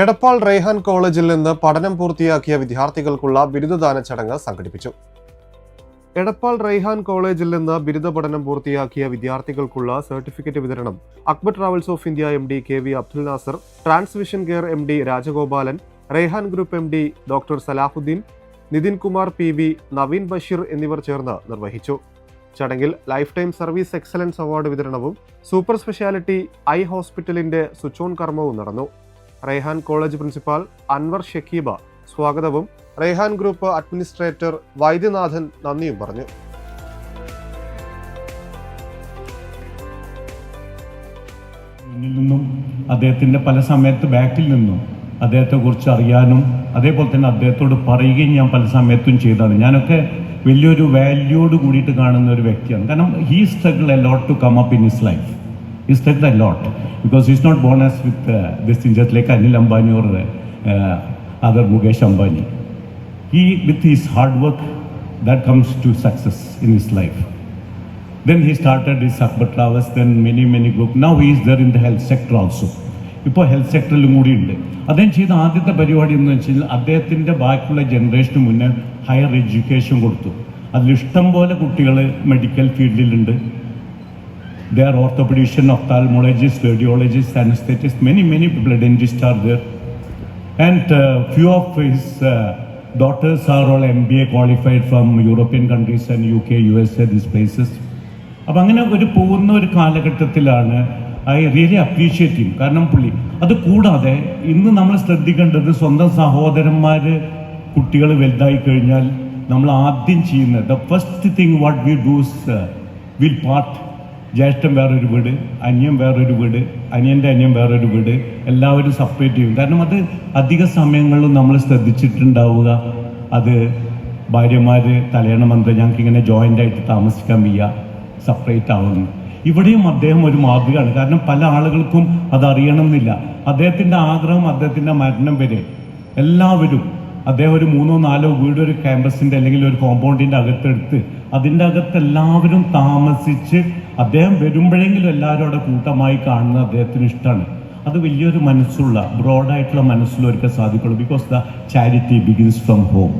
എടപ്പാൾ റെയ്ഹാൻ കോളേജിൽ നിന്ന് പഠനം പൂർത്തിയാക്കിയ വിദ്യാർത്ഥികൾക്കുള്ള ബിരുദദാന ചടങ്ങ് സംഘടിപ്പിച്ചു. എടപ്പാൾ റെയ്ഹാൻ കോളേജിൽ നിന്ന് ബിരുദ പഠനം പൂർത്തിയാക്കിയ വിദ്യാർത്ഥികൾക്കുള്ള സർട്ടിഫിക്കറ്റ് വിതരണം Akbar travels of India M D K V Abdul Nasser transmission care M D Rajagopalan Raihan group M D doctor Salahuddin Nitin Kumar P V Naveen Basheer എന്നിവർ ചേർന്ന് നിർവഹിച്ചു. ചടങ്ങിൽ life time service excellence award വിതരണവും super speciality eye ഹോസ്പിറ്റലിന്റെ switch on കർമ്മവും നടന്നു. Raihan college principal Anwar Shakeeba. സ്വാഗതവും. Raihan group administrator Vaidyanathan നന്ദിയും പറഞ്ഞു. മുന്നിൽ നിന്നും അദ്ദേഹത്തിന്റെ പല സമയത്ത് ബാക്കിൽ നിന്നും അദ്ദേഹത്തെക്കുറിച്ച് അറിയാനും അതേപോലെ തന്നെ അദ്ദേഹത്തോട് പറയുകയും ഞാൻ പല സമയത്തും ചെയ്തതാണ് ഞാനൊക്കെ വലിയൊരു വാല്യൂഡ് കൂടിയിട്ട് കാണുന്ന ഒരു വ്യക്തിയാണ്. കാരണം he struggle a lot to come up in his life he struggle a lot because is not born as with this inches like Anil Ambani or other Mukesh Ambani he with his hard work that comes to success in his life. Then he started his Akbar Travels then many many group. Now he is there in the health sector also. ഇപ്പോൾ health സെക്ടറിലും കൂടി ഉണ്ട്. അദ്ദേഹം ചെയ്ത ആദ്യത്തെ പരിപാടി എന്ന് വെച്ചാൽ അദ്ദേഹത്തിന്റെ ബാക്കിയുള്ള ജനറേഷന് മുന്നേ ഹയർ എഡ്യൂക്കേഷൻ കൊടുത്തു. അതിൽ ഇഷ്ടം പോലെ കുട്ടികൾ മെഡിക്കൽ ഫീൽഡിലുണ്ട് They are orthopedician, ophthalmologists, radiologists, anesthetists, many, many people, dentists are there. And uh, few of his uh, daughters are all MBA qualified from European countries and UK, USA, these places. അപ്പം അങ്ങനെ ഒരു പോകുന്ന ഒരു കാലഘട്ടത്തിലാണ് I really appreciate ചെയ്യും കാരണം പുള്ളി അത് കൂടാതെ ഇന്ന് നമ്മൾ ശ്രദ്ധിക്കേണ്ടത് സ്വന്തം സഹോദരന്മാർ കുട്ടികൾ വലുതായി കഴിഞ്ഞാൽ നമ്മൾ ആദ്യം ചെയ്യുന്നത് the first thing what we does will part ജ്യേഷ്ഠൻ വേറൊരു വീട് അനിയൻ വേറൊരു വീട് അനിയന്റെ അനിയൻ വേറൊരു വീട് എല്ലാവരും സെപ്പറേറ്റ് ചെയ്യും. കാരണം അത് അധിക സമയങ്ങളിലും നമ്മൾ ശ്രദ്ധിച്ചിട്ടുണ്ടാവുക. അത് ഭാര്യമാർ തലയണ മന്ത്രം ഞങ്ങൾക്ക് ഇങ്ങനെ ജോയിന്റ് ആയിട്ട് താമസിക്കാൻ വയ്യ സെപ്പറേറ്റ് ആവുന്നു. ഇവിടെയും അദ്ദേഹം ഒരു മാതൃകയാണ്. കാരണം പല ആളുകൾക്കും അത് അറിയണമെന്നില്ല. അദ്ദേഹത്തിന്റെ ആഗ്രഹം അദ്ദേഹത്തിന്റെ മരണം വരെ എല്ലാവരും അദ്ദേഹം ഒരു മൂന്നോ നാലോ വീട് ഒരു ക്യാമ്പസിന്റെ അല്ലെങ്കിൽ ഒരു കോമ്പൗണ്ടിന്റെ അകത്തെടുത്ത് അതിന്റെ അകത്ത് എല്ലാവരും താമസിച്ച് അദ്ദേഹം വരുമ്പോഴെങ്കിലും എല്ലാവരും അവിടെ കൂട്ടമായി കാണുന്നത് അദ്ദേഹത്തിന് ഇഷ്ടമാണ്. അത് വലിയൊരു മനസ്സുള്ള ബ്രോഡായിട്ടുള്ള മനസ്സിലൊരുക്കാൻ സാധിക്കുള്ളൂ. Because the charity begins from home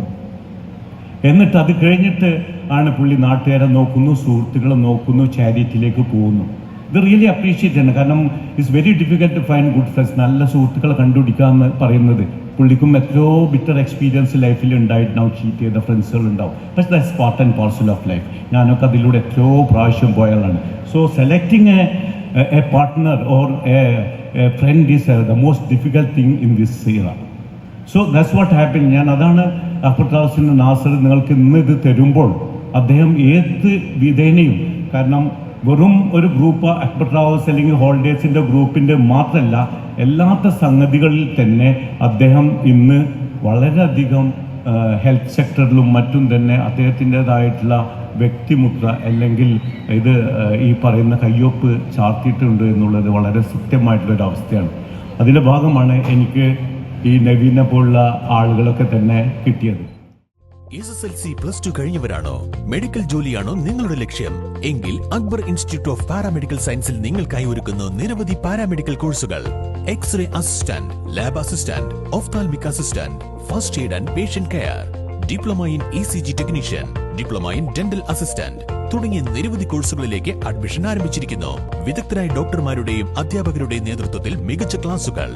എന്നിട്ട് അത് കഴിഞ്ഞിട്ട് ആണ് പുള്ളി നാട്ടുകാരെ നോക്കുന്നു സുഹൃത്തുക്കളെ നോക്കുന്നു ചാരിറ്റിയിലേക്ക് പോകുന്നു. ഇത് റിയലി അപ്രീഷിയേറ്റ് ചെയ്യണം കാരണം it's very difficult to find good friends നല്ല സുഹൃത്തുക്കളെ കണ്ടുപിടിക്കുക എന്ന് പറയുന്നത്. പുള്ളിക്കും എത്രയോ ബിറ്റർ എക്സ്പീരിയൻസ് ലൈഫിൽ ഉണ്ടായിട്ടുണ്ടാവും ചീറ്റ് ചെയ്ത ഫ്രണ്ട്സുകൾ ഉണ്ടാവും. പക്ഷേ that's part and parcel of life ഞാനൊക്കെ അതിലൂടെ എത്രയോ പ്രാവശ്യം പോയാലാണ്. So selecting a a partner or a friend is the most difficult thing in this era so that's what happen ഞാൻ അതാണ് അപ്പുട്രാസിന്റെ നാസർ നിങ്ങൾക്ക് ഇന്ന് ഇത് തരുമ്പോൾ അദ്ദേഹം ഏത് വിധേനയും കാരണം വെറും ഒരു ഗ്രൂപ്പ് അക്ബർ ട്രാവൽസ് അല്ലെങ്കിൽ ഹോളിഡേസിന്റെ ഗ്രൂപ്പിന്റെ മാത്രമല്ല എല്ലാത്ത സംഗതികളിൽ തന്നെ അദ്ദേഹം ഇന്ന് വളരെയധികം ഹെൽത്ത് സെക്ടറിലും മറ്റും തന്നെ അദ്ദേഹത്തിന്റെതായിട്ടുള്ള വ്യക്തിമുദ്ര അല്ലെങ്കിൽ ഇത് ഈ പറയുന്ന കയ്യൊപ്പ് ചാർത്തിയിട്ടുണ്ട് എന്നുള്ളത് വളരെ സത്യമായിട്ടുള്ളൊരു അവസ്ഥയാണ്. അതിന്റെ ഭാഗമാണ് എനിക്ക് ഈ നവീനെ പോലുള്ള ആളുകളൊക്കെ തന്നെ കിട്ടിയത്. S S L C plus two കഴിഞ്ഞവരാണോ? Medical ജോലിയാണോ നിങ്ങളുടെ ലക്ഷ്യം? എങ്കിൽ അക്ബർ ഇൻസ്റ്റിറ്റ്യൂട്ട് ഓഫ് പാരാമെഡിക്കൽ സയൻസിൽ നിങ്ങൾക്കായി ഒരുക്കുന്ന നിരവധി പാരാമെഡിക്കൽ കോഴ്സുകൾ. X-ray assistant lab assistant ophthalmic assistant first aid and patient care diploma in E C G technician diploma in dental assistant തുടങ്ങിയ നിരവധി കോഴ്സുകളിലേക്ക് അഡ്മിഷൻ ആരംഭിച്ചിരിക്കുന്നു. വിദഗ്ധരായ ഡോക്ടർമാരുടെയും അധ്യാപകരുടെയും നേതൃത്വത്തിൽ മികച്ച ക്ലാസുകൾ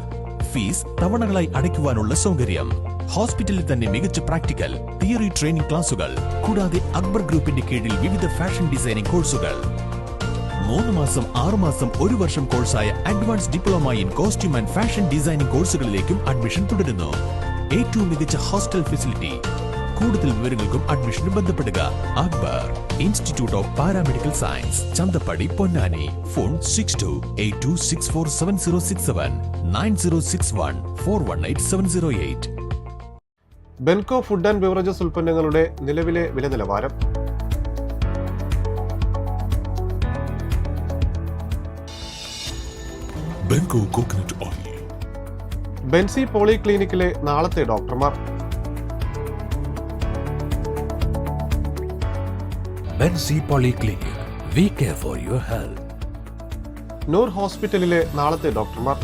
ഫീസ് തവണകളായി അടയ്ക്കുവാനുള്ള സൗകര്യം ഹോസ്പിറ്റലിൽ തന്നെ മികച്ച പ്രാക്ടിക്കൽ തിയറി ട്രെയിനിംഗ് ക്ലാസുകൾ കൂടാതെ അക്ബർ ഗ്രൂപ്പിന്റെ കീഴിൽ വിവിധ ഫാഷൻ ഡിസൈനിംഗ് കോഴ്സുകൾ മൂന്ന് മാസം ആറ് മാസം ഒരു വർഷം കോഴ്സായ advance diploma in costume and fashion designing കോഴ്സുകളിലേക്കും admission തുടരുന്നു. ഏറ്റവും മികച്ച ഹോസ്റ്റൽ ഫെസിലിറ്റി. കൂടുതൽ വിവരങ്ങൾക്കും അഡ്മിഷനും ബന്ധപ്പെടുക. Akbar institute of paramedical science Chanthappady Ponnani. Phone six two eight two six four seven zero six seven nine zero six one four one eight seven zero eight Benco food and beverages ഉൽപ്പന്നങ്ങളുടെ നിലവിലെ വില നിലവാരം Benko coconut oil. Benzi പോളി ക്ലിനിക്കിലെ നാളത്തെ ഡോക്ടർമാർ Benzi Polyclinic. We care for your health Noor ഹോസ്പിറ്റലിലെ നാളത്തെ ഡോക്ടർമാർ